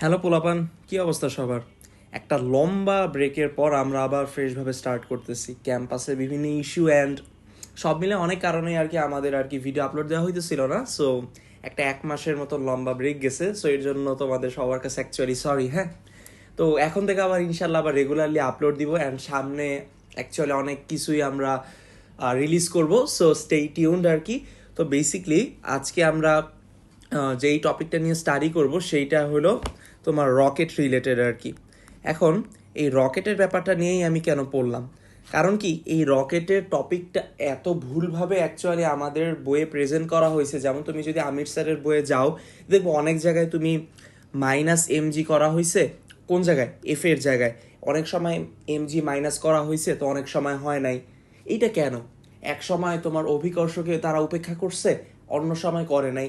Hello পোলাপান, কি অবস্থা সবার? একটা লম্বা ব্রেকের পর আমরা আবার ফ্রেশভাবে স্টার্ট করতেছি। ক্যাম্পাসে বিভিন্ন ইস্যু অ্যান্ড সব মিলে অনেক কারণে আর কি আমাদের আর কি ভিডিও আপলোড দেওয়া হইতেছিল না। সো একটা এক মাসের মতো লম্বা ব্রেক গেছে। সো এর জন্য তোমাদের সবার কাছে অ্যাকচুয়ালি সরি হ্যাঁ? তো এখন থেকে আবার ইনশাল্লাহ আবার রেগুলারলি আপলোড দিব অ্যান্ড সামনে অ্যাকচুয়ালি অনেক কিছুই আমরা রিলিজ করব। সো স্টে টিউন্ড আর কি। তো বেসিকলি আজকে আমরা যেই টপিকটা নিয়ে স্টাডি করব, সেইটা হলো তোমার রকেট রিলেটেড আর কি। এখন এই রকেটের ব্যাপারটা নিয়েই আমি কেন পড়লাম? কারণ কি, এই রকেটের টপিকটা এত ভুলভাবে অ্যাকচুয়ালি আমাদের বইয়ে প্রেজেন্ট করা হয়েছে। যেমন তুমি যদি আমির স্যারের বইয়ে যাও, দেখব অনেক জায়গায় তুমি মাইনাস এমজি করা হয়েছে। কোন জায়গায়? এফ এর জায়গায়। অনেক সময় এমজি মাইনাস করা হয়েছে, তো অনেক সময় হয় নাই। এইটা কেন? এক সময় তোমার অভিকর্ষকে তারা উপেক্ষা করছে, অন্য সময় করে নাই।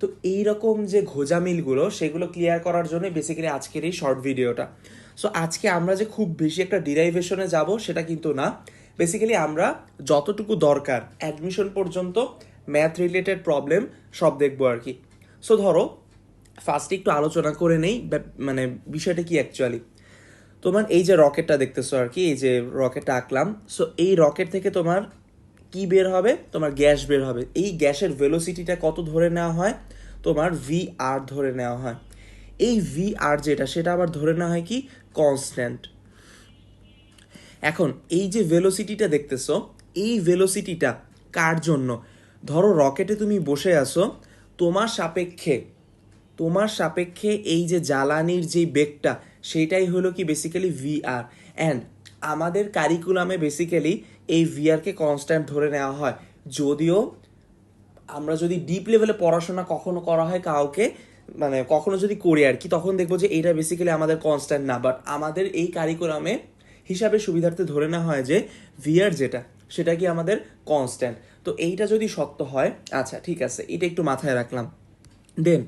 তো এই রকম যে ঘোজামিলগুলো, সেগুলো ক্লিয়ার করার জন্য বেসিক্যালি আজকের এই শর্ট ভিডিওটা সো আজকে আমরা যে খুব বেশি একটা ডিরাইভেশনে যাব, সেটা কিন্তু না। বেসিক্যালি আমরা যতটুকু দরকার অ্যাডমিশন পর্যন্ত ম্যাথ রিলেটেড প্রবলেম সব দেখব আর কি। সো ধরো ফার্স্টে একটু আলোচনা করে নেই মানে বিষয়টা কি অ্যাকচুয়ালি তোমার এই যে রকেটটা দেখতেছো আর কি, এই যে রকেটটা আঁকলাম। সো এই রকেট থেকে তোমার কি বের হবে? তোমার গ্যাস বের হবে। এই গ্যাসের ভেলোসিটিটা কত ধরে নেওয়া হয়? তোমার ভি আর ধরে নেওয়া হয়। এই ভি আর যেটা, সেটা আবার ধরে নেওয়া হয় কি? কনস্ট্যান্ট এখন, এই যে ভেলোসিটিটা দেখতেছো, এই ভেলোসিটিটা কার জন্য? ধরো রকেটে তুমি বসে আছো, তোমার সাপেক্ষে তোমার সাপেক্ষে এই যে জ্বালানির যে বেগটা, সেটাই হলো কি বেসিক্যালি ভি আর অ্যান্ড আমাদের কারিকুলামে বেসিক্যালি এই ভিআরকে কনস্ট্যান্ট ধরে নেওয়া হয়। যদিও আমরা যদি ডিপ লেভেলে পড়াশোনা কখনো করা হয় কাউকে মানে কখনো যদি করি আর কি, তখন দেখব যে এটা বেসিক্যালি আমাদের কনস্ট্যান্ট না। বাট আমাদের এই কারিকুলামে হিসাবে সুবিধার্থে ধরে নেওয়া হয় যে ভিআর যেটা, সেটা কি আমাদের কনস্ট্যান্ট তো এইটা যদি সত্য হয় আচ্ছা ঠিক আছে, এটা একটু মাথায় রাখলাম। দেন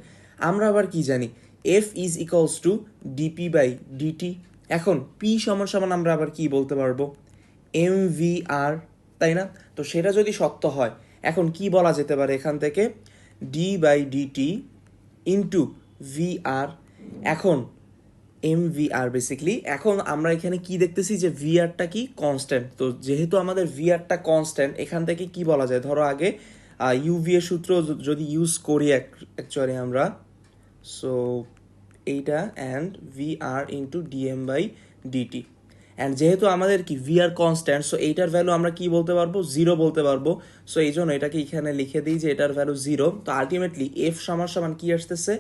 আমরা আবার কি জানি? F is equals to DP by DT এখন পি সমান সমান আমরা আবার কি বলতে পারব? এম ভি আর তাই না? তো সেটা যদি সত্য হয়, এখন কি বলা যেতে পারে এখান থেকে? D by DT into V R এখন এম ভি আর বেসিকলি এখন আমরা এখানে কি দেখতেছি যে ভি আরটা কি কনস্ট্যান্ট তো যেহেতু আমাদের ভি আরটা কনস্ট্যান্ট এখান থেকে কি বলা যায়? ধরো আগে ইউভি এর সূত্র যদি ইউজ করি অ্যাকচুয়ালি আমরা সো এইটা and V R into DM by DT and যেহেতু আমাদের কি ভি আর কনস্ট্যান্ট সো এইটার ভ্যালু আমরা কি বলতে পারব? জিরো বলতে পারব। সো এই জন্য এটাকে এখানে লিখে দিই যে এটার ভ্যালু জিরো তো আলটিমেটলি এফ সমান সমান কি আসতেছে?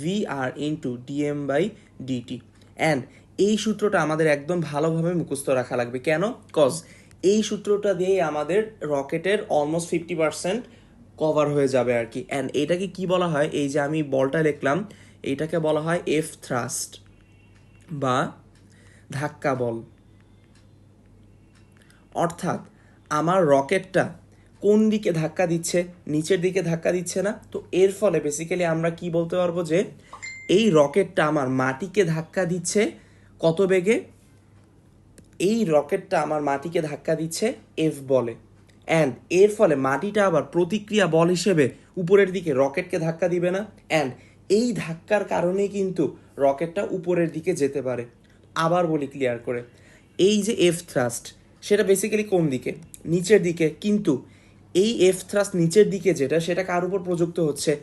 V R into DM by DT and এই সূত্রটা আমাদের একদম ভালোভাবে মুখস্থ রাখা লাগবে। কেন? কজ এই সূত্রটা দিয়েই আমাদের রকেটের অলমোস্ট ফিফটি পার্সেন্ট কভার হয়ে যাবে আর কি। অ্যান্ড এটাকে কি বলা হয়? এই যে আমি বলটা লিখলাম এইটাকে বলা হয় এফ থ্রাস্ট বা ধাক্কা বল। অর্থাৎ আমার রকেটটা কোন দিকে ধাক্কা দিচ্ছে, নিচের দিকে ধাক্কা দিচ্ছে না? তো এর ফলে বেসিক্যালি আমরা কি বলতে পারব যে, এই রকেটটা আমার মাটিকে ধাক্কা দিচ্ছে কত বেগে? এই রকেটটা আমার মাটিকে ধাক্কা দিচ্ছে এফ বলে। অ্যান্ড এর ফলে মাটিটা আবার প্রতিক্রিয়া বল হিসেবে উপরের দিকে রকেটকে ধাক্কা দিবে না। অ্যান্ড এই ধাক্কার কারণেই কিন্তু রকেটটা উপরের দিকে যেতে পারে। আবার বলি ক্লিয়ার করে। এই যে এফ থ্রাস্ট সেটা বেসিক্যালি কোন দিকে? নিচের দিকে। কিন্তু এই এফ থ্রাস্ট নিচের দিকে যেটা, সেটা কার উপর প্রযুক্ত হচ্ছে?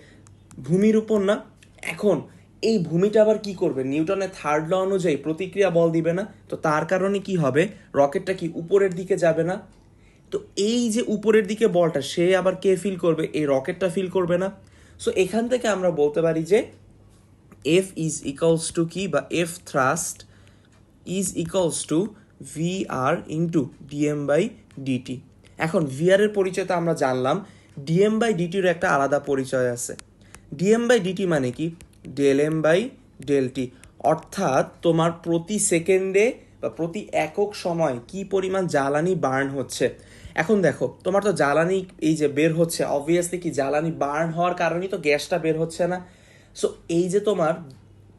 ভূমির উপর না? এখন এই ভূমিটা আবার কি করবে? নিউটনের থার্ড ল অনুযায়ী প্রতিক্রিয়া বল দিবে না? তো তার কারণে কি হবে? রকেটটা কি উপরের দিকে যাবে না? তো এই যে উপরের দিকে বলটা, সে আবার কে ফিল করবে? এই রকেটটা ফিল করবে না। সো এখান থেকে আমরা বলতে পারি যে এফ ইজ ইকালস টু কি? বা F thrust is equals to V R into DM by DT এখন ভিআর এর পরিচয় তো আমরা জানলাম। ডিএম বাই ডিটির একটা আলাদা পরিচয় আছে। ডিএম বাই ডিটি মানে কি? Del M by del T অর্থাৎ তোমার প্রতি সেকেন্ডে বা প্রতি একক সময় কি পরিমাণ জ্বালানি বার্ন হচ্ছে। এখন দেখো, তোমার তো জ্বালানি এই যে বের হচ্ছে অবভিয়াসলি কি জ্বালানি বার্ন হওয়ার কারণেই তো গ্যাসটা বের হচ্ছে না। সো এই যে তোমার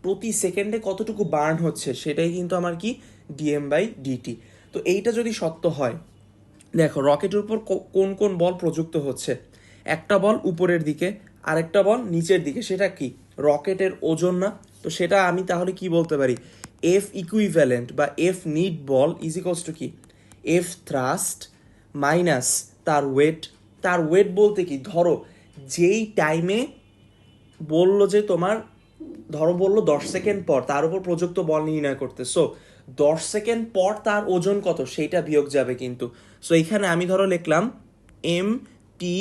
প্রতি সেকেন্ডে কতটুকু বার্ন হচ্ছে, সেটাই কিন্তু আমার কি ডিএম বাই ডিটি তো এইটা যদি সত্য হয়, দেখো রকেটের উপর কোন কোন বল প্রযুক্ত হচ্ছে? একটা বল উপরের দিকে, আরেকটা বল নিচের দিকে। সেটা কি? রকেটের ওজন না? তো সেটা আমি তাহলে কি বলতে পারি? এফ ইকুইভ্যালেন্ট বা এফ নিড বল ইজ ইকলস টু কি? এফ থ্রাস্ট মাইনাস তার ওয়েট তার ওয়েট বলতে কি? ধরো, যেই টাইমে বলল যে তোমার, ধরো বলল দশ সেকেন্ড পর, তার উপর প্রযুক্ত বল নির্ণয় করতে। সো দশ সেকেন্ড পর তার ওজন কত, সেইটা বিয়োগ যাবে কিন্তু। সো এখানে আমি ধরো লিখলাম এম টি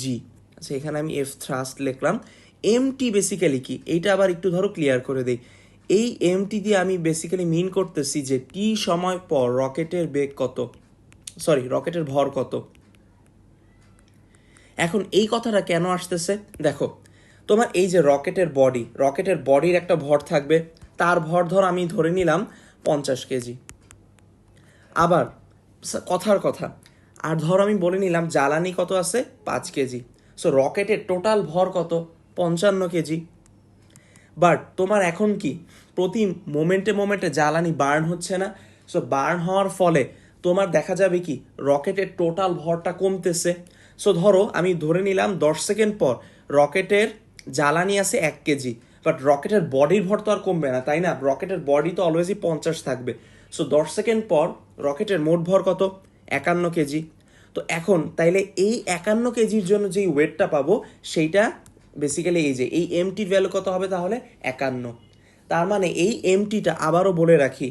জি আচ্ছা এখানে আমি এফ থ্রাস্ট লিখলাম। এম টি বেসিক্যালি কি? এইটা আবার একটু ধরো ক্লিয়ার করে দিই। এই এম টি দিয়ে আমি বেসিক্যালি মিন করতেছি যে টি সময় পর রকেটের বেগ কত? সরি রকেটের ভর কত? এখন এই কথাটা কেন আসতেছে? দেখো, তোমার এই যে রকেটের বডি রকেটের বডির একটা ভর থাকবে। তার ভর ধর আমি ধরে নিলাম পঞ্চাশ কেজি। আবার কথার কথা। আর ধর আমি বলে নিলাম, জ্বালানি কত আছে? পাঁচ কেজি। সো রকেটের টোটাল ভর কত? পঞ্চান্ন কেজি। বাট তোমার এখন কি? প্রতি মোমেন্টে মোমেন্টে জ্বালানি বার্ন হচ্ছে না। সো বার্ন হওয়ার ফলে তোমার দেখা যাবে কি? রকেটের টোটাল ভরটা কমতেছে। সো ধরো আমি ধরে নিলাম, দশ সেকেন্ড পর রকেটের জ্বালানি আছে এক কেজি। বাট রকেটের বডির ভর তো আর কমবে না, তাই না? রকেটের বডি তো অলওয়েজই পঞ্চাশ থাকবে। সো দশ সেকেন্ড পর রকেটের মোট ভর কত? একান্ন কেজি। তো এখন, তাইলে এই একান্ন কেজির জন্য যেই ওয়েটটা পাবো, সেইটা বেসিক্যালি এই যে, এই এমটির ভ্যালু কত হবে তাহলে? একান্ন। তার মানে এই এমটিটা আবারও বলে রাখি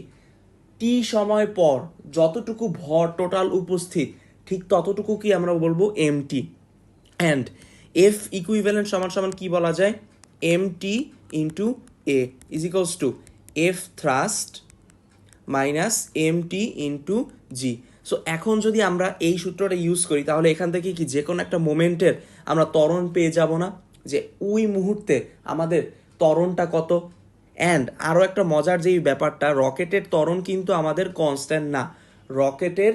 টি সময় পর যতটুকু ভর টোটাল উপস্থিত, ঠিক ততটুকু কি আমরা বলব এমটি অ্যান্ড এফ ইকুইভ্যালেন্ট সমান সমান কি বলা যায়? M T into A is equals to F thrust minus M T into G so এখন যদি আমরা এই সূত্রটা ইউজ করি, তাহলে এখান থেকে কি যে কোনো একটা মোমেন্টের আমরা ত্বরণ পেয়ে যাব না? যে ওই মুহূর্তে আমাদের ত্বরণটা কত? অ্যান্ড আরও একটা মজার যেই ব্যাপারটা, রকেটের ত্বরণ কিন্তু আমাদের কনস্ট্যান্ট না। রকেটের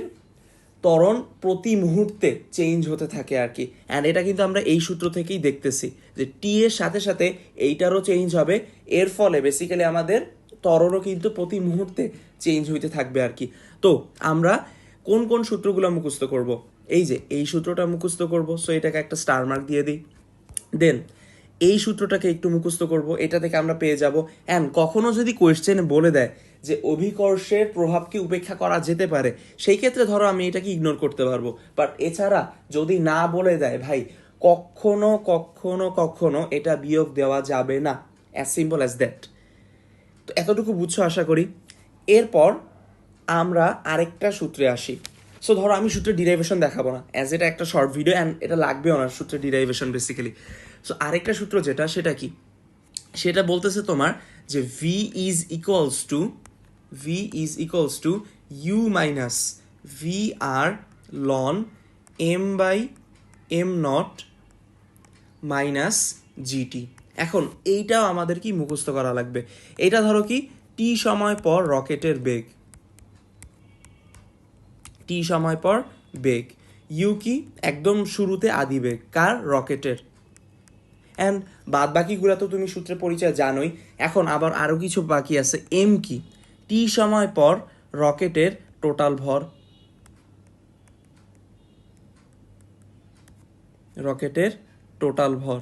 ত্বরণ প্রতি মুহূর্তে চেঞ্জ হতে থাকে আর কি। অ্যান্ড এটা কিন্তু আমরা এই সূত্র থেকেই দেখতেছি যে টি এর সাথে সাথে এইটারও চেঞ্জ হবে। এর ফলে বেসিক্যালি আমাদের ত্বরণও কিন্তু প্রতি মুহূর্তে চেঞ্জ হইতে থাকবে আর কি। তো আমরা কোন কোন সূত্রগুলো মুখস্থ করব? এই যে, এই সূত্রটা মুখস্থ করব সো এটাকে একটা স্টার মার্ক দিয়ে দিই। দেন এই সূত্রটাকে একটু মুখস্থ করব, এটা থেকে আমরা পেয়ে যাব। অ্যান্ড কখনো যদি কোয়েশ্চেনে বলে দেয় যে অভিকর্ষের প্রভাবকে উপেক্ষা করা যেতে পারে, সেই ক্ষেত্রে ধরো আমি এটাকে ইগনোর করতে পারব। বাট এছাড়া যদি না বলে দেয়, ভাই, কখনো কখনো কখনো এটা বিয়োগ দেওয়া যাবে না অ্যাজ সিম্পল অ্যাজ দ্যাট তো এতটুকু বুঝছ আশা করি। এরপর আমরা আরেকটা সূত্রে আসি। সো ধরো আমি সূত্রে ডিরাইভেশন দেখাবো না অ্যাজ এটা একটা শর্ট ভিডিও অ্যান্ড এটা লাগবেও না সূত্রে ডিরাইভেশন বেসিক্যালি সো আরেকটা সূত্র যেটা, সেটা কি? সেটা বলতেছে তোমার যে V is equals to is equals to U minus V R ln M by M naught minus GT এখন এইটাও আমাদের কি মুখস্থ করা লাগবে। এটা ধরো কি টি সময় পর রকেটের বেগ। টি সময় পর বেগ। ইউ কি একদম শুরুতে আদি বেগ, কার? রকেটের। অ্যান্ড বাদ বাকিগুলো তো তুমি সূত্রে পরিচয় জানোই। এখন আবার আরও কিছু বাকি আছে। এম কি? টি সময় পর রকেটের টোটাল ভর। রকেটের টোটাল ভর।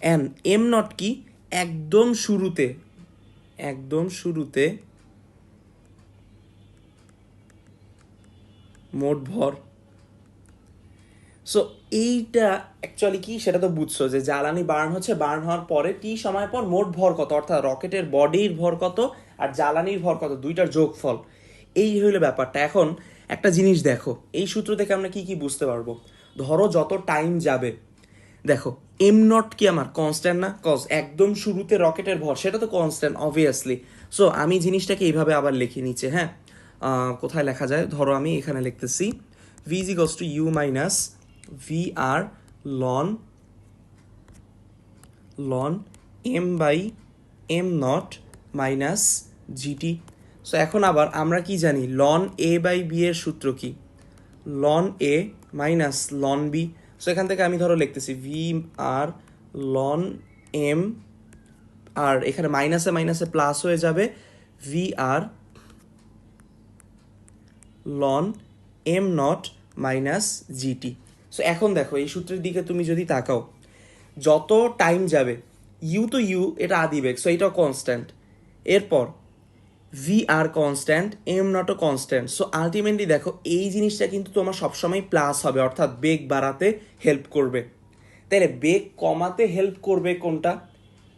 অ্যান, এম নট কি একদম শুরুতে একদম শুরুতে মোট ভর সো এইটা অ্যাকচুয়ালি কি? সেটা তো বুঝছ যে জ্বালানি বার্ন হচ্ছে, বার্ন হওয়ার পরে টি সময় পর মোট ভর কত? অর্থাৎ রকেটের বডির ভর কত আর জ্বালানির ভর কত? দুইটার যোগফল। এই হইল ব্যাপারটা। এখন একটা জিনিস দেখো, এই সূত্র থেকে আমরা কি কি বুঝতে পারব? ধরো যত টাইম যাবে, দেখো এম নট কি আমার? কনস্ট্যান্ট না? কজ একদম শুরুতে রকেটের ভর, সেটা তো কনস্ট্যান্ট অবভিয়াসলি সো আমি জিনিসটাকে এইভাবে আবার লিখে নিচ্ছে হ্যাঁ? কোথায় লেখা যায়? ধরো আমি এখানে লিখতেছি V is to U minus V R ln ln M by M naught minus GT so এখন আবার আমরা কি জানি? লন এ বাই বি এর সূত্র কি? Ln A minus ln B so এখান থেকে আমি ধরো লিখতেছি ভি আর লন এম আর এখানে মাইনাসে মাইনাসে প্লাস হয়ে যাবে V R ln M naught minus GT so এখন দেখো, এই সূত্রের দিকে তুমি যদি তাকাও, যত টাইম যাবে ইউ তো ইউ এটা আদিবেগ সো এটাও কনস্ট্যান্ট এরপর ভি আর কনস্ট্যান্ট এম নটও কনস্ট্যান্ট সো আলটিমেটলি দেখো, এই জিনিসটা কিন্তু তোমার সবসময় প্লাস হবে, অর্থাৎ বেগ বাড়াতে হেল্প করবে। তাহলে বেগ কমাতে হেল্প করবে কোনটা?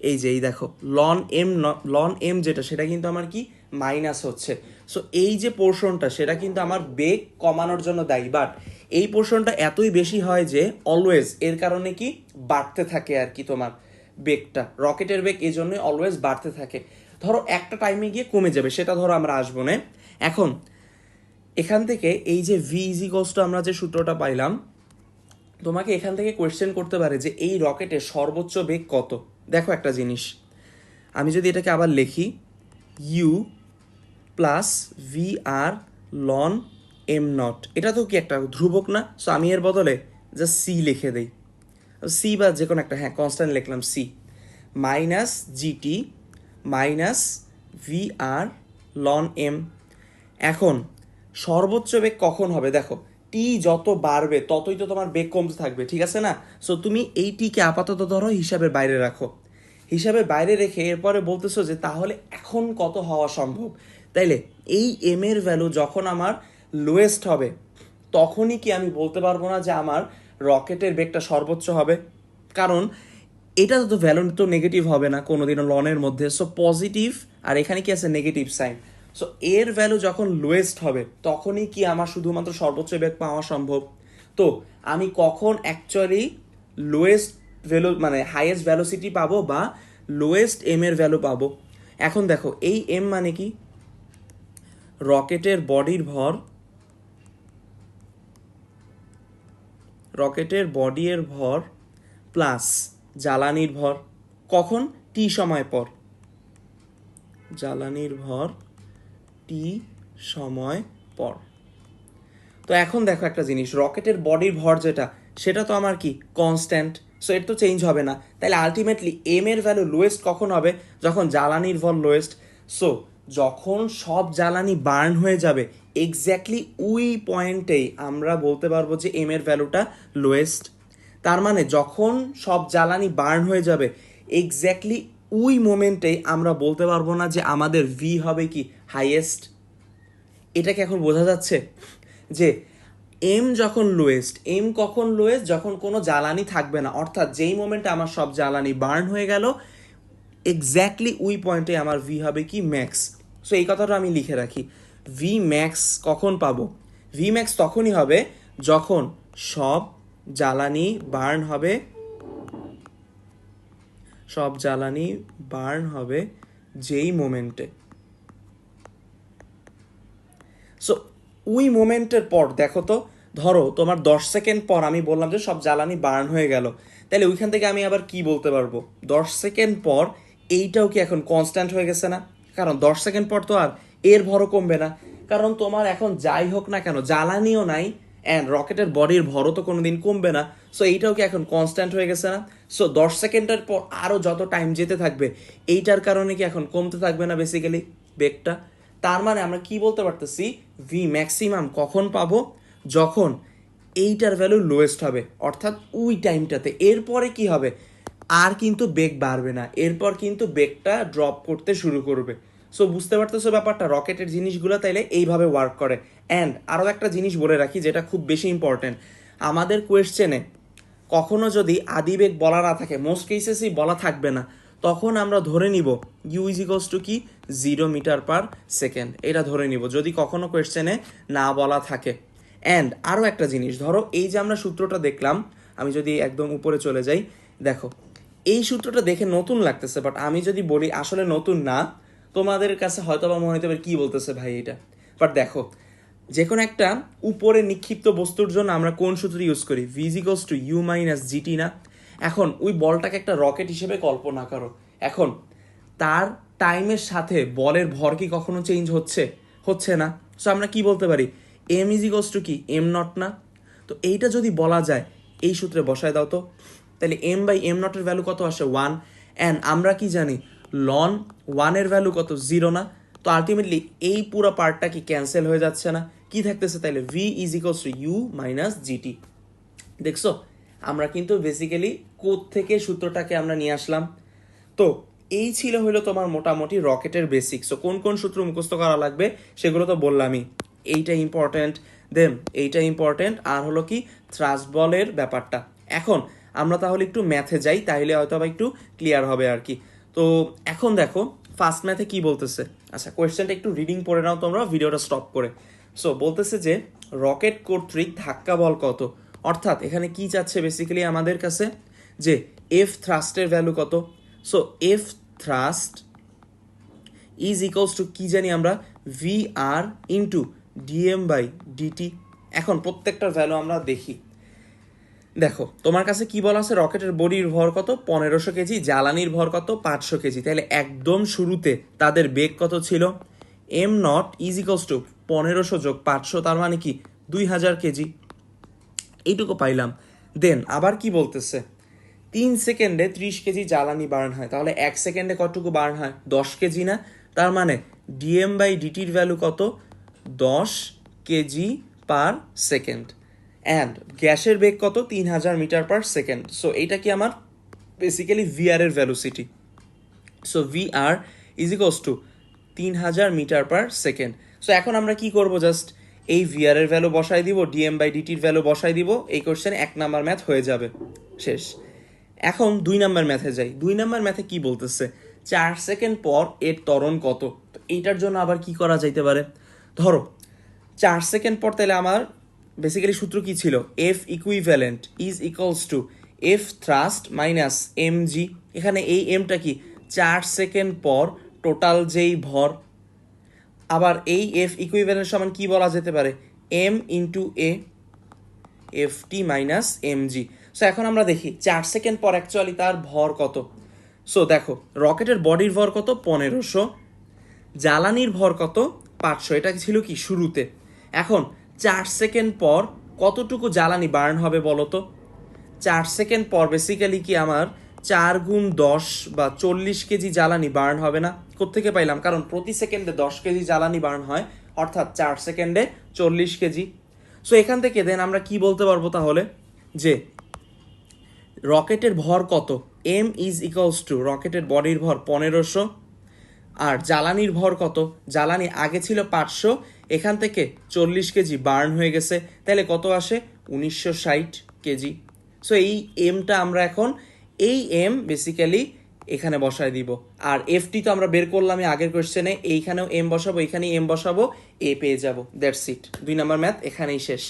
এই যে, এই দেখো লন এম লন এম যেটা, সেটা কিন্তু আমার কি? মাইনাস হচ্ছে। সো এই যে পোর্শনটা সেটা কিন্তু আমার বেগ কমানোর জন্য দায়ী। বাট এই পোর্শনটা এতই বেশি হয় যে অলওয়েজ এর কারণে কি? বাড়তে থাকে আর কি তোমার বেগটা। রকেটের বেগ এই জন্যই অলওয়েজ বাড়তে থাকে। ধরো, একটা টাইমে গিয়ে কমে যাবে, সেটা ধরো আমরা আসব, না। এখন, এখান থেকে এই যে ভি ইজি কস্ট আমরা যে সূত্রটা পাইলাম, তোমাকে এখান থেকে কোয়েশ্চেন করতে পারে যে, এই রকেটের সর্বোচ্চ বেগ কত? দেখো একটা জিনিস। আমি যদি এটাকে আবার লিখি U plus V R ln M naught এটা তো কি একটা ধ্রুবক না? সো আমি এর বদলে জাস্ট সি লিখে দেই। সি বা যে কোনো একটা হ্যাঁ কনস্ট্যান্ট লিখলাম C minus GT minus V R ln M এখন, সর্বোচ্চ বেগ কখন হবে? দেখো টি যত বাড়বে, ততই তো তোমার বেগ কমতে থাকবে, ঠিক আছে না? সো তুমি এই টিকে আপাতত ধরো, হিসাবের বাইরে রাখো। হিসাবের বাইরে রেখে এরপরে বলতেছো যে তাহলে এখন কত হওয়া সম্ভব? তাইলে এই এম এর ভ্যালু যখন আমার লোয়েস্ট হবে, তখনই কি আমি বলতে পারব না যে আমার রকেটের বেগটা সর্বোচ্চ হবে? কারণ এটা তো ভ্যালু তো নেগেটিভ হবে না কোনোদিনও লনের মধ্যে। সো পজিটিভ আর এখানে কি আছে? নেগেটিভ সাইন সো এর ভ্যালু যখন লোয়েস্ট হবে, তখনই কি আমার শুধুমাত্র সর্বোচ্চ বেগ পাওয়া সম্ভব? তো, আমি কখন অ্যাকচুয়ালি লোয়েস্ট ভ্যালু মানে হাইয়েস্ট ভ্যালোসিটি পাবো বা লোয়েস্ট এম এর ভ্যালু পাবো? এখন দেখো, এই এম মানে কি? রকেটের বডির ভর, রকেটের বডি এর ভর প্লাস জ্বালানির ভর, কখন? টি সময় পর। জ্বালানির ভর টি সময় পর। তো এখন দেখো একটা জিনিস, রকেটের বডির ভর যেটা, সেটা তো আমার কি? কনস্ট্যান্ট সো এর তো চেঞ্জ হবে না। তাহলে আলটিমেটলি এম এর ভ্যালু লোয়েস্ট কখন হবে? যখন জ্বালানির ভর লোয়েস্ট সো যখন সব জ্বালানি বার্ন হয়ে যাবে এক্স্যাক্টলি ওই পয়েন্টেই আমরা বলতে পারব যে এম এর ভ্যালুটা লোয়েস্ট তার মানে যখন সব জ্বালানি বার্ন হয়ে যাবে এক্স্যাক্টলি ওই মোমেন্টেই আমরা বলতে পারব না যে আমাদের ভি হবে কি হাইয়েস্ট এটা কি এখন বোঝা যাচ্ছে যে এম যখন লোয়েস্ট এম কখন লোয়েস্ট যখন কোনো জ্বালানি থাকবে না। অর্থাৎ যেই মোমেন্টে আমার সব জ্বালানি বার্ন হয়ে গেল এক্স্যাক্টলি ওই পয়েন্টে আমার ভি হবে কি ম্যাক্স সো এই কথাটা আমি লিখে রাখি। ভি ম্যাক্স কখন পাবো? ভি ম্যাক্স তখনই হবে যখন সব জ্বালানি বার্ন হবে, সব জ্বালানি বার্ন হবে যেই মোমেন্টে সো ওই মোমেন্টের পর, দেখো তো, ধরো তোমার দশ সেকেন্ড পর আমি বললাম যে সব জ্বালানি বার্ন হয়ে গেল। তাহলে ওইখান থেকে আমি আবার কি বলতে পারব? দশ সেকেন্ড পর এইটাও কি এখন কনস্ট্যান্ট হয়ে গেছে না? কারণ দশ সেকেন্ড পর তো আর এর ভরও কমবে না। কারণ তোমার এখন যাই হোক না কেন, জ্বালানিও নাই অ্যান্ড রকেটের বডির ভরও তো কোনো দিন কমবে না। সো এইটাও কি এখন কনস্ট্যান্ট হয়ে গেছে না? সো দশ সেকেন্ডের পর আরও যত টাইম যেতে থাকবে, এইটার কারণে কি এখন কমতে থাকবে না বেসিক্যালি বেগটা? তার মানে আমরা কি বলতে পারতেছি? ভি ম্যাক্সিমাম কখন পাবো? যখন এইটার ভ্যালু লোয়েস্ট হবে। অর্থাৎ ওই টাইমটাতে এরপরে কি হবে? আর কিন্তু বেগ বাড়বে না। এরপর কিন্তু বেগটা ড্রপ করতে শুরু করবে। সো বুঝতে পারতেছো ব্যাপারটা? রকেটের জিনিসগুলো তাইলে এইভাবে ওয়ার্ক করে। অ্যান্ড আরও একটা জিনিস বলে রাখি যেটা খুব বেশি ইম্পর্টেন্ট আমাদের কোয়েশ্চেনে কখনো যদি আদিবেগ বলা না থাকে মোস্ট কেসেসই বলা থাকবে না, তখন আমরা ধরে নিব ইউ ইজ ইকোয়ালস টু কি? জিরো মিটার পার সেকেন্ড এটা ধরে নিব। যদি কখনো কোয়েশ্চেনে না বলা থাকে। অ্যান্ড আরও একটা জিনিস, ধরো এই যে আমরা সূত্রটা দেখলাম, আমি যদি একদম উপরে চলে যাই, দেখো। এই সূত্রটা দেখে নতুন লাগতেছে বাট আমি যদি বলি আসলে নতুন না, তোমাদের কাছে হয়তো বা মনে হতে পারে কি বলতেছে ভাই এটা? বাট দেখো যে কোনো একটা উপরে নিক্ষিপ্ত বস্তুর জন্য আমরা কোন সূত্র ইউজ করি? V equals to U minus GT না? এখন ওই বলটাকে একটা রকেট হিসেবে কল্পনা করো। এখন, তার টাইমের সাথে বলের ভর কি কখনো চেঞ্জ হচ্ছে? হচ্ছে না। সো আমরা কি বলতে পারি? এম ইজিকলস টু কি? এম নট না? তো এইটা যদি বলা যায়, এই সূত্রে বসায় দাও তো। তাহলে এম বাই এম নটের ভ্যালু কত আসে ওয়ান অ্যান্ড আমরা কি জানি লন ওয়ানের ভ্যালু কত? জিরো না। তো আলটিমেটলি এই পুরো পার্টটা কি ক্যান্সেল হয়ে যাচ্ছে না? কি থাকতেছে? তাহলে V is equals to U minus GT দেখছ? আমরা কিন্তু বেসিক্যালি কোথ থেকে সূত্রটাকে আমরা নিয়ে আসলাম। তো এই ছিল হলো তোমার মোটামুটি রকেটের বেসিক সো কোন কোন সূত্র মুখস্থ করা লাগবে, সেগুলো তো বললামই। এইটা ইম্পর্ট্যান্ট দেন এইটা ইম্পর্ট্যান্ট আর হলো কি থ্রাস্ট বলের ব্যাপারটা। এখন আমরা তাহলে একটু ম্যাথে যাই, তাহলে হয়তো আবার একটু ক্লিয়ার হবে আর কি। তো এখন দেখো ফার্স্ট ম্যাথে কি বলতেছে? আচ্ছা কোয়েশ্চেনটা একটু রিডিং পড়ে নাও তোমরা ভিডিওটা স্টপ করে। সো বলতেছে যে রকেট কর্তৃক ধাক্কা বল কত? অর্থাৎ, এখানে কি চাচ্ছে বেসিক্যালি আমাদের কাছে? যে এফ থ্রাস্টের ভ্যালু কত? So F thrust is equals to কি জানি আমরা? V R into DM by DT এখন প্রত্যেকটার ভ্যালু আমরা দেখি। দেখো, তোমার কাছে কি বলা আছে? রকেটের বডির ভর কত? পনেরোশো কেজি, জ্বালানির ভর কত? পাঁচশো কেজি। তাহলে একদম শুরুতে তাদের বেগ কত ছিল? M naught is equals to পনেরোশো যোগ পাঁচশো, তার মানে কি? দুই হাজার কেজি। এইটুকু পাইলাম। দেন, আবার কি বলতেছে? তিন সেকেন্ডে ত্রিশ কেজি জ্বালানি বার্ন হয়। তাহলে এক সেকেন্ডে কতটুকু বার্ন হয়? দশ কেজি না? তার মানে ডিএম বাই ডিটির ভ্যালু কত? দশ কেজি পার সেকেন্ড। অ্যান্ড গ্যাসের বেগ কত? তিন হাজার মিটার পার সেকেন্ড। সো এইটা কি আমার? বেসিক্যালি ভিআর এর velocity so V R is equals to তিন হাজার মিটার পার সেকেন্ড। সো এখন আমরা কি করব জাস্ট? এই ভিআর এর ভ্যালু বসাই দিব ডিএম বাই ডিটির ভ্যালু বসাই দিব। এই কোশ্চেনে এক নাম্বার ম্যাথ হয়ে যাবে। শেষ। এখন দুই নাম্বার ম্যাথে যাই। দুই নাম্বার ম্যাথে কি বলতেছে? চার সেকেন্ড পর এর ত্বরণ কত? তো এইটার জন্য আবার কি করা যাইতে পারে? ধরো, চার সেকেন্ড পর তাহলে আমার বেসিক্যালি সূত্র কি ছিল? F equivalent is equals to F thrust minus M G এখানে এই এমটা কি? চার সেকেন্ড পর টোটাল যেই ভর। আবার এই এফ ইকুইভ্যালেন্ট সমান কি বলা যেতে পারে? M into A F T minus M G so এখন আমরা দেখি, চার সেকেন্ড পর অ্যাকচুয়ালি তার ভর কত? সো দেখো, রকেটের বডির ভর কত? পনেরোশো। জ্বালানির ভর কত? পাঁচশো। এটা ছিল কি? শুরুতে। এখন চার সেকেন্ড পর কতটুকু জ্বালানি বার্ন হবে বলো তো? চার সেকেন্ড পর বেসিক্যালি কি আমার চার গুণ দশ বা চল্লিশ কেজি জ্বালানি বার্ন হবে না? কোত্থেকে পাইলাম? কারণ প্রতি সেকেন্ডে দশ কেজি জ্বালানি বার্ন হয়, অর্থাৎ চার সেকেন্ডে চল্লিশ কেজি। সো এখান থেকে দেন আমরা কি বলতে পারব তাহলে? যে রকেটের ভর কত? এম ইজ ইকুয়ালস টু রকেটের বডির ভর পনেরোশো, আর জ্বালানির ভর কত? জ্বালানি আগে ছিল পাঁচশো এখান থেকে চল্লিশ কেজি বার্ন হয়ে গেছে। তাহলে কত আসে? উনিশশো ষাট কেজি। সো এই এমটা আমরা এখন, এই এম বেসিক্যালি এখানে বসায় দিব। আর এফটি তো আমরা বের করলাম আগের কোয়েশ্চেনে এইখানেও এম বসাবো, এখানেই এম বসাবো এ পেয়ে যাব। দ্যাটস ইট দুই নাম্বার ম্যাথ এখানেই শেষ।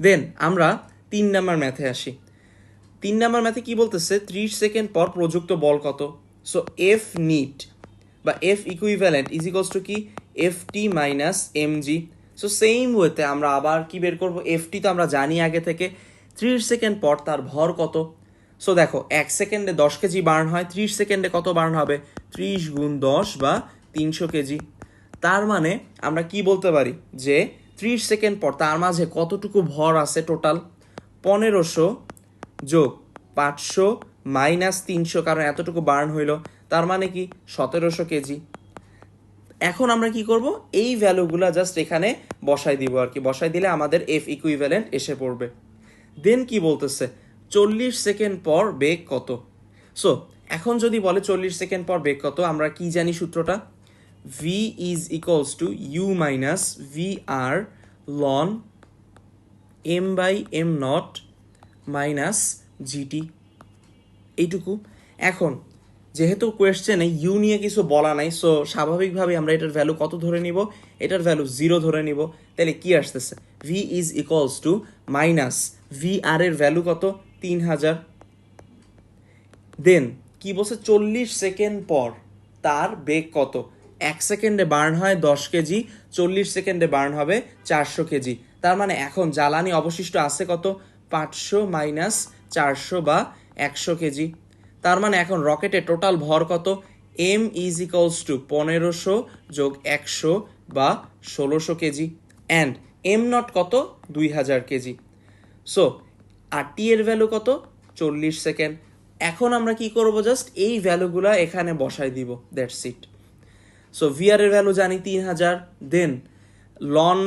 দেন আমরা তিন নাম্বার ম্যাথে আসি। তিন নাম্বার ম্যাথে কি বলতেছে? ত্রিশ সেকেন্ড পর প্রযুক্ত বল কত? সো এফ নিট বা F equivalent is equals to কি? F T minus M G so same ওয়েতে আমরা আবার কি বের করব? এফ টি তো আমরা জানি আগে থেকে। ত্রিশ সেকেন্ড পর তার ভর কত? সো দেখো, এক সেকেন্ডে দশ কেজি বার্ন হয়, ত্রিশ সেকেন্ডে কত বার্ন হবে? ত্রিশ গুণ দশ বা তিনশো কেজি। তার মানে আমরা কি বলতে পারি? যে ত্রিশ সেকেন্ড পর তার মাঝে কতটুকু ভর আছে টোটাল পনেরোশো যোগ পাঁচশো মাইনাস তিনশো, কারণ এতটুকু বার্ন হইল। তার মানে কি? সতেরোশো কেজি। এখন আমরা কি করব? এই ভ্যালুগুলা জাস্ট এখানে বসাই দিব আর কি। বসাই দিলে আমাদের এফ ইকুইভ্যালেন্ট এসে পড়বে। দেন কি বলতেছে? চল্লিশ সেকেন্ড পর বেগ কত? সো এখন যদি বলে চল্লিশ সেকেন্ড পর বেগ কত, আমরা কি জানি সূত্রটা? V is equals to U minus V R ln M by M naught minus GT এইটুকু। এখন যেহেতু কোয়েশ্চেনে ইউ নিয়ে কিছু বলা নাই সো স্বাভাবিকভাবে আমরা এটার ভ্যালু কত ধরে নিব? এটার ভ্যালু জিরো ধরে নিব। তাহলে কি আসতেছে? V is equals to minus V R এর ভ্যালু কত? তিন হাজার দেন কি বলছে? চল্লিশ সেকেন্ড পর তার বেগ কত? এক সেকেন্ডে বার্ন হয় দশ কেজি, চল্লিশ সেকেন্ডে বার্ন হবে চারশো কেজি। তার মানে এখন জ্বালানি অবশিষ্ট আছে কত? পাঁচশো মাইনাস চারশো বা একশো কেজি। তার মানে এখন রকেটে টোটাল ভর কত? এম ইজ ইকলস টু পনেরোশো যোগ একশো বা ষোলোশো কেজি। অ্যান্ড এম নট কত? দুই হাজার কেজি। সো আর টি এর ভ্যালু কত? চল্লিশ সেকেন্ড এখন আমরা কি করব? জাস্ট এই ভ্যালুগুলো এখানে বসাই দিব। That's it so VR value জানি তিন হাজার। দেন লন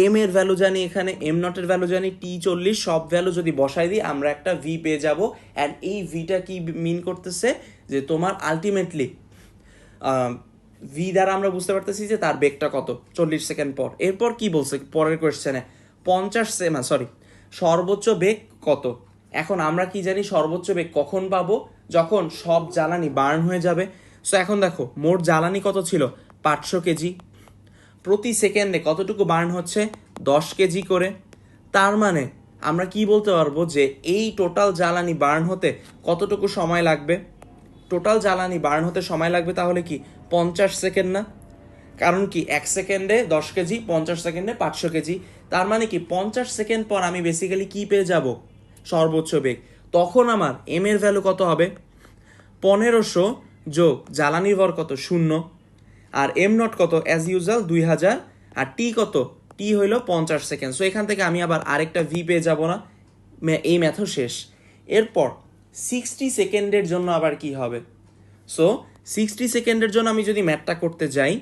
এম এর ভ্যালু জানি এখানে এম নটের ভ্যালু জানি টি চল্লিশ, সব ভ্যালু যদি বসাই দিই, আমরা একটা ভি পেয়ে যাব। অ্যান্ড এই ভিটা কি মিন করতেছে? যে তোমার আলটিমেটলি ভি দ্বারা আমরা বুঝতে পারতেছি যে তার বেগটা কত, চল্লিশ সেকেন্ড পর। এরপর কি বলছে? পরের কোয়েশ্চেনে পঞ্চাশ সেমা সরি সর্বোচ্চ বেগ কত? এখন আমরা কি জানি সর্বোচ্চ বেগ কখন পাবো? যখন সব জ্বালানি বার্ন হয়ে যাবে। সো এখন দেখো, মোট জ্বালানি কত ছিল? পাঁচশো কেজি। প্রতি সেকেন্ডে কতটুকু বার্ন হচ্ছে? দশ কেজি করে। তার মানে আমরা কি বলতে পারব যে এই টোটাল জ্বালানি বার্ন হতে কতটুকু সময় লাগবে? টোটাল জ্বালানি বার্ন হতে সময় লাগবে তাহলে কি পঞ্চাশ সেকেন্ড না? কারণ কি এক সেকেন্ডে দশ কেজি, পঞ্চাশ সেকেন্ডে পাঁচশো কেজি। তার মানে কি পঞ্চাশ সেকেন্ড পর আমি বেসিক্যালি কি পেয়ে যাব? সর্বোচ্চ বেগ। তখন আমার এম এর ভ্যালু কত হবে? পনেরোশো যোগ জ্বালানির ভর কত? শূন্য। আর এম নট কত? অ্যাজ ইউজুয়াল দুই হাজার। আর টি কত? টি হইল পঞ্চাশ সেকেন্ড সো এখান থেকে আমি আবার আরেকটা ভি পেয়ে যাব না। এই ম্যাথও শেষ। এরপর সিক্সটি সেকেন্ডের জন্য আবার কি হবে? সো সিক্সটি সেকেন্ডের জন্য আমি যদি ম্যাথটা করতে যাই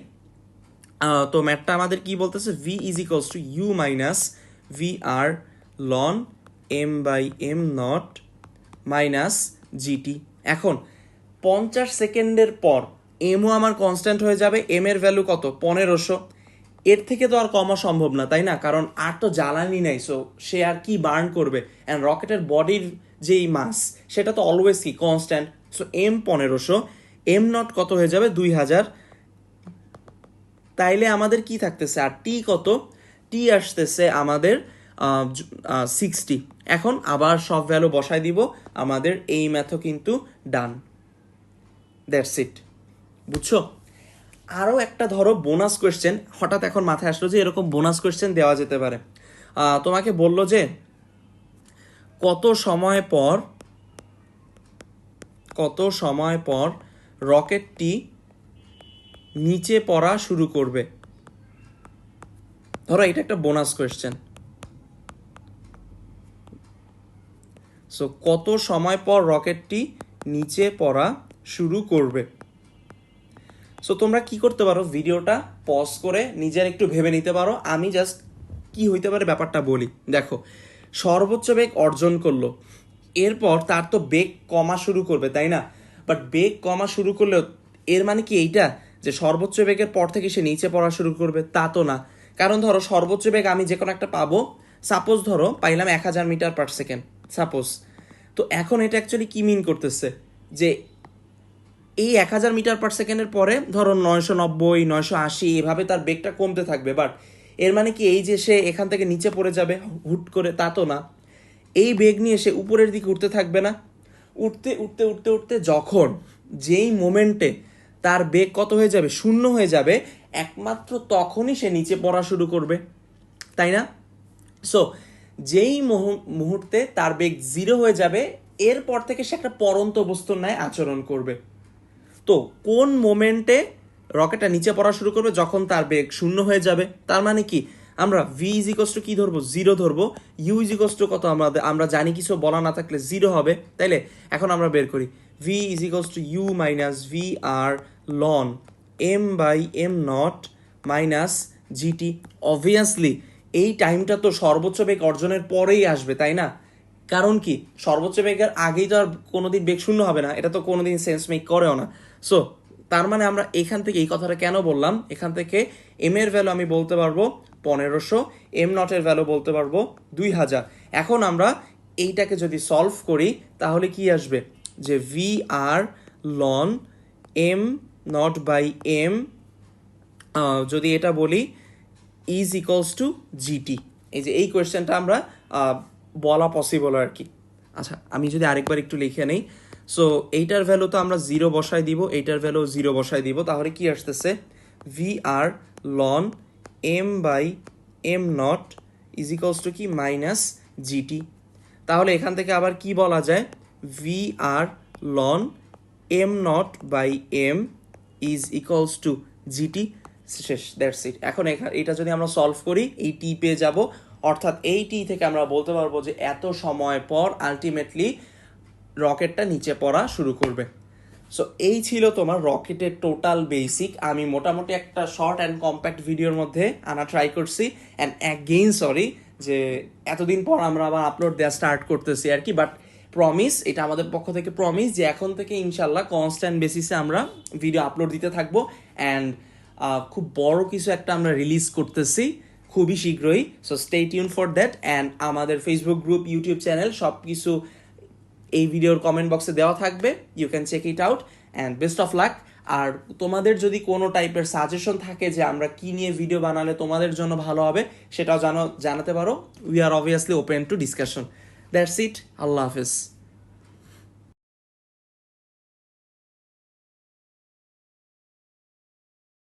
তো ম্যাথটা আমাদের কি বলতেছে? V is equals to U minus V R ln M by M naught minus GT এখন, পঞ্চাশ সেকেন্ডের পর এমও আমার কনস্ট্যান্ট হয়ে যাবে এম এর ভ্যালু কত? পনেরোশো। এর থেকে তো আর কমা সম্ভব না, তাই না? কারণ আর তো জ্বালানি নেই সো সে আর কি বার্ন করবে? অ্যান্ড রকেটের বডির যেই মাস সেটা তো অলওয়েজ কি? কনস্ট্যান্ট সো এম পনেরোশো এম নট কত হয়ে যাবে? দুই হাজার। তাইলে আমাদের কি থাকতেছে? আর টি কত? টি আসতেছে আমাদের সিক্সটি এখন আবার সব ভ্যালু বসাই দিব, আমাদের এই ম্যাথও কিন্তু ডান দ্যাটস ইট বুঝছ? আরও একটা ধরো বোনাস কোয়েশ্চেন হঠাৎ এখন মাথায় আসলো যে এরকম বোনাস কোয়েশ্চেন দেওয়া যেতে পারে। তোমাকে বলল যে কত সময় পর, কত সময় পর রকেটটি নিচে পড়া শুরু করবে? ধরো এটা একটা বোনাস কোয়েশ্চেন সো কত সময় পর রকেটটি নিচে পড়া শুরু করবে? সো তোমরা কি করতে পারো? ভিডিওটা পজ করে নিজের একটু ভেবে নিতে পারো। আমি জাস্ট কি হইতে পারে ব্যাপারটা বলি। দেখো, সর্বোচ্চ বেগ অর্জন করল। এরপর তার তো বেগ কমা শুরু করবে, তাই না? বাট বেগ কমা শুরু করলেও এর মানে কি এইটা? যে সর্বোচ্চ বেগের পর থেকে সে নিচে পড়া শুরু করবে, তা তো না। কারণ ধরো, সর্বোচ্চ বেগ আমি যে কোনো একটা পাবো। সাপোজ ধরো, পাইলাম এক হাজার মিটার পার সেকেন্ড সাপোজ তো এখন এটা অ্যাকচুয়ালি কি মিন করতেছে? যে এই এক হাজার মিটার পার সেকেন্ডের পরে, ধরো নয়শো নব্বই, নয়শো আশি, এভাবে তার বেগটা কমতে থাকবে। বাট এর মানে কি, এই যে সে এখান থেকে নিচে পড়ে যাবে, হুট করে, তা তো না। এই বেগ নিয়ে সে উপরের দিকে উঠতে থাকবে না। উঠতে উঠতে উঠতে উঠতে যখন যেই মোমেন্টে তার বেগ কত হয়ে যাবে, শূন্য হয়ে যাবে, একমাত্র তখনই সে নিচে পড়া শুরু করবে। তাই না? সো যেই মুহূর্তে তার বেগ জিরো হয়ে যাবে, এরপর থেকে সে একটা পরন্ত বস্তুর ন্যায় আচরণ করবে। তো কোন মোমেন্টে রকেটটা নিচে পড়া শুরু করবে যখন তার বেগ শূন্য হয়ে যাবে? তার মানে কি? আমরা ভি ইজিকস টু কি ধরবো? জিরো ধরবো। ইউ ইজিকস টু কত আমাদের? আমরা জানি কিছু বলা না থাকলে জিরো হবে। তাইলে এখন আমরা বের করি। V ইজিকস to U minus V R ln M by M naught minus GT obviously এই টাইমটা তো সর্বোচ্চ বেগ অর্জনের পরেই আসবে, তাই না? কারণ কি? সর্বোচ্চ বেগের আগেই তো আর কোনোদিন বেগ শূন্য হবে না। এটা তো কোনোদিন সেন্স মেক করেও না। সো তার মানে আমরা এখান থেকে এই কথাটা কেন বললাম? এখান থেকে এম এর ভ্যালু আমি বলতে পারব পনেরোশো এম নটের ভ্যালু বলতে পারব দুই হাজার। এখন আমরা এইটাকে যদি সলভ করি, তাহলে কি আসবে? যে V R ln M naught by M যদি এটা বলি ইজ ইকলস টু জিটি এই যে এই কোয়েশ্চেনটা আমরা বলা পসিবল আর কি। আচ্ছা আমি যদি আরেকবার একটু লিখে নেই। সো এইটার ভ্যালু তো আমরা জিরো বসাই দিব, এইটার ভ্যালু জিরো বসাই দিব। তাহলে কি আসতেছে? V R ln M by M naught is equals to কি? মাইনাস জিটি তাহলে এখান থেকে আবার কি বলা যায়? V R ln M naught by M is equals to GT শেষ দ্যাটস ইট এখন এখা- এটা যদি আমরা সলভ করি, এই টি পেয়ে যাব। অর্থাৎ এই টি থেকে আমরা বলতে পারব যে এত সময় পর আলটিমেটলি রকেটটা নিচে পড়া শুরু করবে। সো এই ছিল তোমার রকেটের টোটাল বেসিক আমি মোটামুটি একটা শর্ট অ্যান্ড কম্প্যাক্ট ভিডিওর মধ্যে আনা ট্রাই করছি। অ্যান্ড অ্যাগেইন সরি যে এতদিন পর আমরা আবার আপলোড দেওয়া স্টার্ট করতেছি আর কি। বাট প্রমিস এটা আমাদের পক্ষ থেকে প্রমিস যে এখন থেকে ইনশাল্লাহ কনস্ট্যান্ট বেসিসে আমরা ভিডিও আপলোড দিতে থাকব। অ্যান্ড খুব বড় কিছু একটা আমরা রিলিজ করতেছি খুবই শীঘ্রই। So stay tune for that and আমাদের ফেসবুক গ্রুপ ইউটিউব চ্যানেল সব কিছু এই ভিডিওর কমেন্ট বক্সে দেওয়া থাকবে। You can check it out and best of luck আর তোমাদের যদি কোনো টাইপের সাজেশন থাকে যে আমরা কি নিয়ে ভিডিও বানালে তোমাদের জন্য ভালো হবে, সেটাও জানো, জানাতে পারো। We are obviously open to discussion that's it Allah Hafiz.